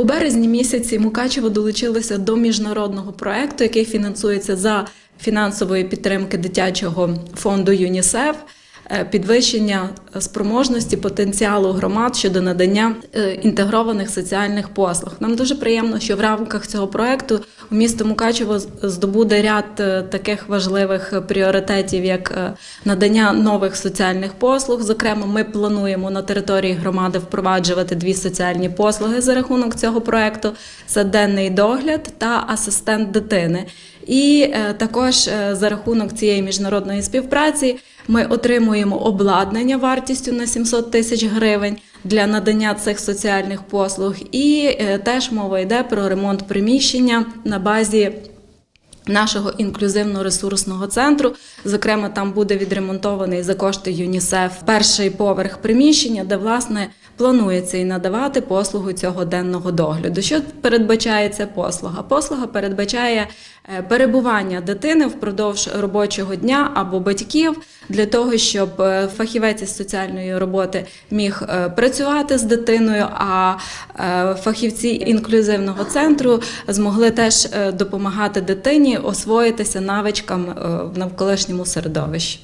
У березні місяці Мукачево долучилося до міжнародного проекту, який фінансується за фінансової підтримки дитячого фонду ЮНІСЕФ. Е, Підвищення спроможності потенціалу громад щодо надання е, інтегрованих соціальних послуг. Нам дуже приємно, що в рамках цього проекту місто Мукачево здобуде ряд е, таких важливих пріоритетів, як надання нових соціальних послуг. Зокрема, ми плануємо на території громади впроваджувати дві соціальні послуги за рахунок цього проекту: це денний догляд та асистент дитини. І е, також е, за рахунок цієї міжнародної співпраці ми отримуємо обладнання вартістю на 700 тисяч гривень для надання цих соціальних послуг. І е, теж мова йде про ремонт приміщення на базі нашого інклюзивно-ресурсного центру. Зокрема, там буде відремонтований за кошти ЮНІСЕФ перший поверх приміщення, де власне планується і надавати послугу цього денного догляду. Що передбачає ця послуга? Послуга передбачає е, перебування дитини впродовж робочого дня або батьків для того, щоб е, фахівець із соціальної роботи міг е, працювати з дитиною, а фахівці інклюзивного центру змогли теж допомагати дитині освоїтися навичкам е, в навколишньому середовищі.